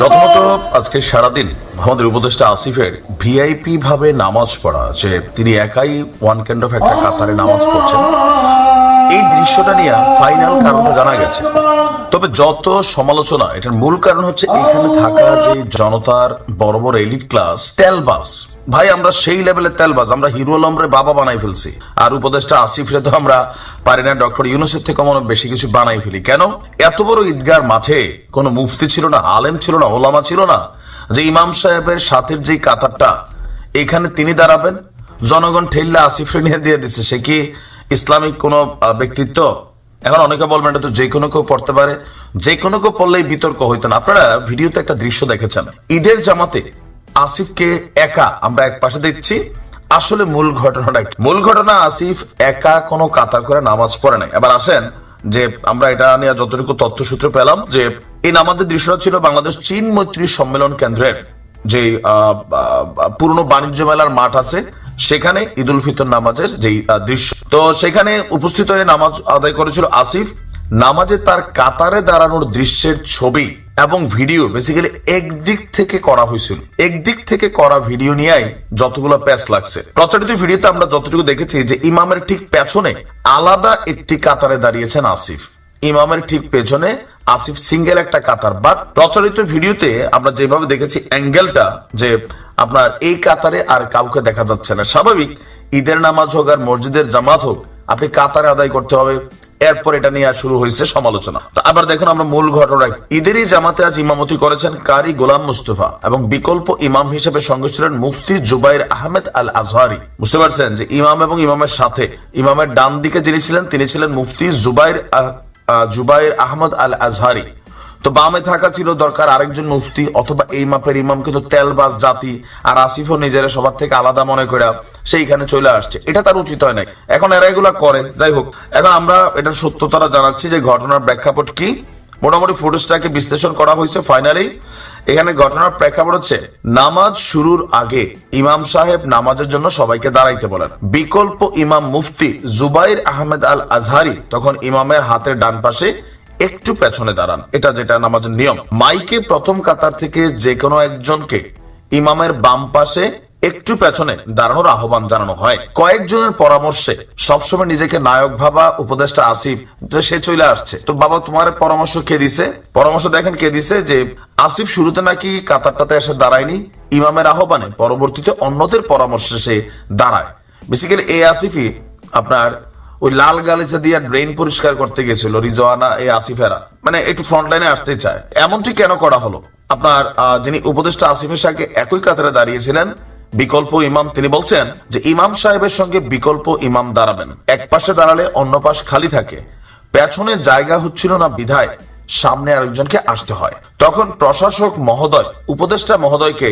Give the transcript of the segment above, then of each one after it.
প্রথমত আজকে সারাদিন আমাদের উপদেষ্টা আসিফের ভিআইপি ভাবে নামাজ পড়া, যে তিনি একাই ওয়ান ক্যান্ড অফ একটা কাতারে নামাজ পড়ছেন। এই দৃশ্যটা নিয়ে ফাইনাল কারণটা জানা গেছে। তবে যত সমালোচনা, এটার মূল কারণ হচ্ছে এখানে থাকা যে জনতার বড় বড় এলিট ক্লাস তেলবাস ভাই, আমরা সেই লেভেলের তেলবাজ, আমরা হিরো আলমরে বাবা বানাই ফেলছি। আর উপদেষ্টা আসিফরে তো আমরা পারি না, ডক্টর ইউনুসের থেকে মনে বেশি কিছু বানাই ফেলি। কেন? এত বড় ঈদগার মাঠে কোনো মুফতি ছিল না, আলেম ছিল না, ওলামা ছিল না, যে ইমাম সাহেবের সাথের যে কাতারটা, এখানে তিনি দাঁড়াবেন? জনগণ ঠেললে আসিফরে নিয়ে দিয়ে দিচ্ছে সে কি ইসলামিক কোনো ব্যক্তিত্ব? এখন অনেকে বলবেন এটা তো যে কোনো কেউ পড়তে পারে। যে কোনো কেউ পড়লেই বিতর্ক হইতো না। আপনারা ভিডিওতে একটা দৃশ্য দেখেছেন। ঈদের জামাতে আসিফকে একা আমরা এক পাশে দেখছি। আসলে মূল ঘটনাটা কি? মূল ঘটনা, আসিফ একা কোনো কাতার করে নামাজ পড়ে নাই। এবার আসেন যে আমরা এটা নিয়ে যতটুকু তথ্যসূত্র পেলাম যে এই নামাজের দৃশ্যটা ছিল বাংলাদেশ চীন মৈত্রী সম্মেলন কেন্দ্রের যে পুরনো বাণিজ্য মেলার মাঠ আছে, সেখানে ঈদ উল ফিতর নামাজের যে দৃশ্য। তো সেখানে উপস্থিত হয়ে নামাজ আদায় করেছিল আসিফ। নামাজে তার কাতারে দাঁড়ানোর দৃশ্যের ছবি এবং ভিডিও বেসিক্যালি একদিক থেকে করা হয়েছিল। একদিক থেকে করা ভিডিও নিয়েই যতগুলো প্যাচ লাগছে। প্রচারিত ভিডিওতে আমরা যতটুকু দেখেছি যে ইমামের ঠিক পেছনে আলাদা একটি কাতারে দাঁড়িয়েছেন আসিফ। ইমামের ঠিক পেছনে আসিফ সিঙ্গেল একটা কাতার। বাট প্রচলিত ভিডিওতে আমরা যেভাবে দেখেছি অ্যাঙ্গেলটা যে আপনার এই কাতারে আর কাউকে দেখা যাচ্ছে না। স্বাভাবিক, ঈদের নামাজ হোক আর মসজিদের জামাত হোক, আপনি কাতারে আদায় করতে হবে। এরপর এটা নিয়ে শুরু হয়েছে সমালোচনা। তো আবার দেখুন আমরা মূল ঘটনায়। ঈদেরই জামাতে আজ ইমামতি করেছেন কারি গোলাম মুস্তফা এবং বিকল্প ইমাম হিসেবে সঙ্গে ছিলেন মুফতি জুবাইর আহমেদ আল আজহারি বুঝতে পারছেন যে ইমাম এবং ইমামের সাথে, ইমামের ডান দিকে যিনি ছিলেন, তিনি ছিলেন মুফতি জুবাইর জুবাইর আহমদ আল আজহারি তো বামে থাকা ছিল দরকার আরেকজন মুফতি অথবা এই মাপের ইমাম, কিন্তু তেলবাজ জাতি আর আসিফও নিজের সবার থেকে আলাদা মনে করে সেইখানে চলে আসছে। এটা তার উচিত হয় নাই। এখন এরা এগুলা করে। যাই হোক, এখন আমরা এটার সত্যতারা জানাচ্ছি যে ঘটনার প্রেক্ষাপট কি। মোটামুটি ফুটেজটাকে বিশ্লেষণ করা হয়েছে ফাইনালি। এখানে ঘটনার প্রেক্ষাপট হচ্ছে, নামাজ শুরুর আগে ইমাম সাহেব নামাজের জন্য সবাইকে দাঁড়াইতে বলেন। বিকল্প ইমাম মুফতি জুবাইর আহমেদ আল আজহারি তখন ইমামের হাতের ডান পাশে একটু পেছনে দাঁড়ান। এটা যেটা নামাজের নিয়ম। মাইকে প্রথম কাতার থেকে যে কোনো একজনকে ইমামের বাম পাশে একটু পেছনে দাঁড়ানোর আহ্বান জানানো হয়। কয়েকজনের পরামর্শে সবসময় নিজেকে নায়ক ভাবা উপদেষ্টা আসিফ সে চলে আসছে। তো বাবা, তোমার পরামর্শ কে দিছে? পরামর্শ দেখেন কে দিছে যে, আসিফ শুরুতে নাকি কাতারটাতে এসে দাঁড়ায়নি, ইমামের আহ্বানে পরবর্তীতে অন্যদের পরামর্শে সে দাঁড়ায়। বেসিক্যালি এই আসিফই আপনার ওই লাল গালিচা দিয়ে ড্রেন পরিষ্কার করতে গেছিল রিজওয়ানা এই আসিফেরা মানে একটু ফ্রন্ট লাইনে আসতে চায়। এমনটি কেন করা হলো? আপনার যিনি উপদেষ্টা আসিফের সঙ্গে একই কাতারে দাঁড়িয়েছিলেন, বিকল্প ইমাম, তিনি বলছেন যে ইমাম সাহেবের সঙ্গে বিকল্প ইমাম দাঁড়াবেন। এক পাশে দাঁড়ালে অন্য পাশ খালি থাকে। পেছনে জায়গা হচ্ছিল না বিধায়, সামনে আরেকজনকে আসতে হয়। তখন প্রশাসক মহোদয়, উপদেষ্টা মহোদয়কে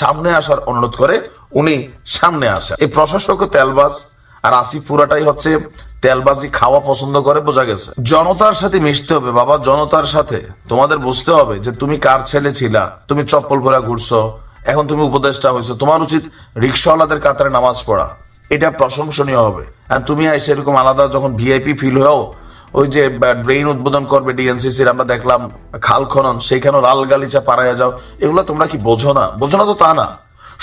সামনে আসার অনুরোধ করে উনি সামনে আসেন। এই প্রশাসক তেলবাজ আর আসিফ পুরাটাই হচ্ছে তেলবাজি খাওয়া পছন্দ করে, বোঝা গেছে। জনতার সাথে মিশতে হবে বাবা, জনতার সাথে। তোমাদের বুঝতে হবে যে তুমি কার ছেলে ছিলা, তুমি চপ্পল পরা ঘুরছো, এখন তুমি উপদেষ্টা হয়েছো। তোমার উচিত রিক্সাওয়ালাদের কাতারে নামাজ পড়া। এটা প্রশংসনীয় হবে। আর তুমি এসে এরকম আলাদা যখন ভিআইপি ফিল হয়েও ওই যে ড্রেন উদ্বোধন করবে ডিএনসিসির আমরা দেখলাম খাল খনন, সেইখানেও লাল গালিচা পাড়াইয়া যাও। এগুলো তোমরা কি বোঝো না? বোঝো না তো তা না।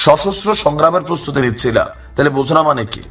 সশস্ত্র সংগ্রামের প্রস্তুতি নিচ্ছিলা। তাহলে বোঝো না মানে কি?